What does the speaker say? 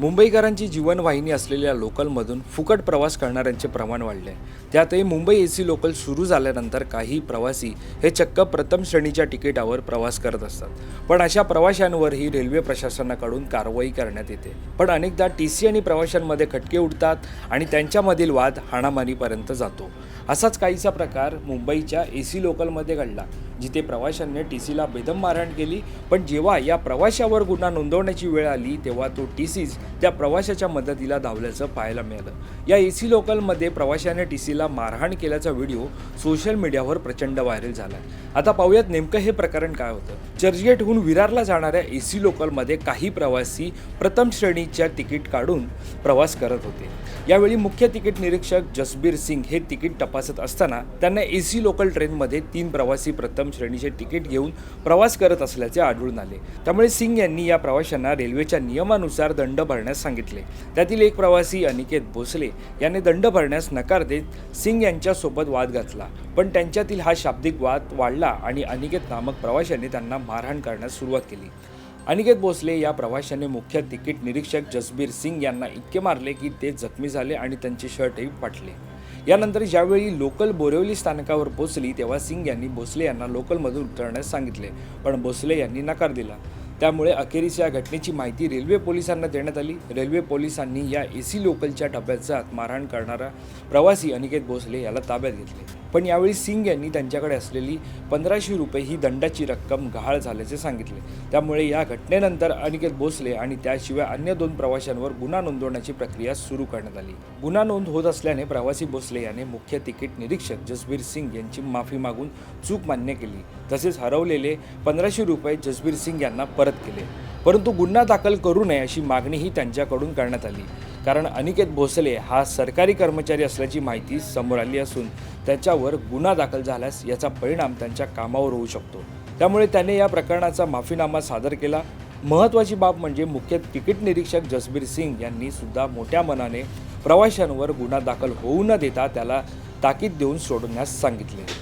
मुंबईकरांची जीवनवाहिनी असलेल्या लोकलमधून फुकट प्रवास करणाऱ्यांचे प्रमाण वाढले. त्यातही मुंबई ए सी लोकल सुरू झाल्यानंतर काही प्रवासी हे चक्क प्रथम श्रेणीच्या तिकिटावर प्रवास करत असतात. पण अशा प्रवाशांवरही रेल्वे प्रशासनाकडून कारवाई करण्यात येते. पण अनेकदा टी सी आणि प्रवाशांमध्ये खटके उडतात आणि त्यांच्यामधील वाद हाणामारीपर्यंत जातो. असाच काहीसा प्रकार मुंबईच्या ए सी लोकलमध्ये घडला जिथे प्रवाशांनी टी सीला बेदम मारहाण केली. पण जेव्हा या प्रवाशावर गुन्हा नोंदवण्याची वेळ आली तेव्हा तो टी सीज त्या प्रवाशाच्या मदतीला धावल्याचं पाहायला मिळालं. या ए सी लोकलमध्ये प्रवाशाने टी सीला मारहाण केल्याचा व्हिडिओ सोशल मीडियावर प्रचंड व्हायरल झाला. आता पाहूयात नेमकं हे प्रकरण काय होतं. चर्चगेटहून विरारला जाणाऱ्या ए सी लोकलमध्ये काही प्रवासी प्रथम श्रेणीच्या तिकीट काढून प्रवास करत होते. यावेळी मुख्य तिकीट निरीक्षक जसबीर सिंग हे तिकीट तपासत असताना त्यांना ए सी लोकल ट्रेनमध्ये तीन प्रवासी प्रथम श्रेणीचे तिकीट घेऊन प्रवास करत असल्याचे आढळून आले. त्यामुळे सिंग यांनी या प्रवाशांना रेल्वेच्या नियमानुसार दंड भरण्यास सांगितले. त्यातील एक प्रवासी अनिकेत भोसले याने दंड भरण्यास नकार देत सिंग यांच्यासोबत वाद घातला. पण त्यांच्यातील हा शाब्दिक वाद वाढला आणि अनिकेत नामक प्रवाशाने त्यांना मारहाण करण्यास सुरुवात केली. अनिकेत भोसले या प्रवाशाने मुख्य तिकीट निरीक्षक जसबीर सिंग यांना इतके मारले की ते जखमी झाले आणि त्यांचे शर्टही फाटले. यानंतर ज्यावेळी लोकल बोरिवली स्थानकावर पोहोचली तेव्हा सिंग यांनी भोसले यांना लोकलमधून उतरण्यास सांगितले. पण भोसले यांनी नकार दिला. त्यामुळे अखेरीस या घटनेची माहिती रेल्वे पोलिसांना देण्यात आली. रेल्वे पोलिसांनी या ए सी लोकलच्या डब्यात जात मारहाण करणारा प्रवासी अनिकेत भोसले याला ताब्यात घेतले. पण यावेळी सिंग यांनी त्यांच्याकडे असलेली पंधराशे रुपये ही दंडाची रक्कम गहाळ झाल्याचे सांगितले. त्यामुळे या घटनेनंतर अनिकेत भोसले आणि त्याशिवाय अन्य दोन प्रवाशांवर गुन्हा नोंदवण्याची प्रक्रिया सुरू करण्यात आली. गुन्हा नोंद होत असल्याने प्रवासी भोसले याने मुख्य तिकीट निरीक्षक जसबीर सिंग यांची माफी मागून चूक मान्य केली. तसेच हरवलेले पंधराशे रुपये जसबीर सिंग यांना परत केले. परंतु गुन्हा दाखल करू नये अशी मागणीही त्यांच्याकडून करण्यात आली. कारण अनिकेत भोसले हा सरकारी कर्मचारी असल्याची माहिती समोर आली असून त्याच्यावर गुन्हा दाखल झाल्यास याचा परिणाम त्यांच्या कामावर होऊ शकतो. त्यामुळे त्याने या प्रकरणाचा माफीनामा सादर केला. महत्त्वाची बाब म्हणजे मुख्य तिकीट निरीक्षक जसबीर सिंग यांनी सुद्धा मोठ्या मनाने प्रवाशांवर गुन्हा दाखल होऊ न देता त्याला ताकीद देऊन सोडण्यास सांगितले.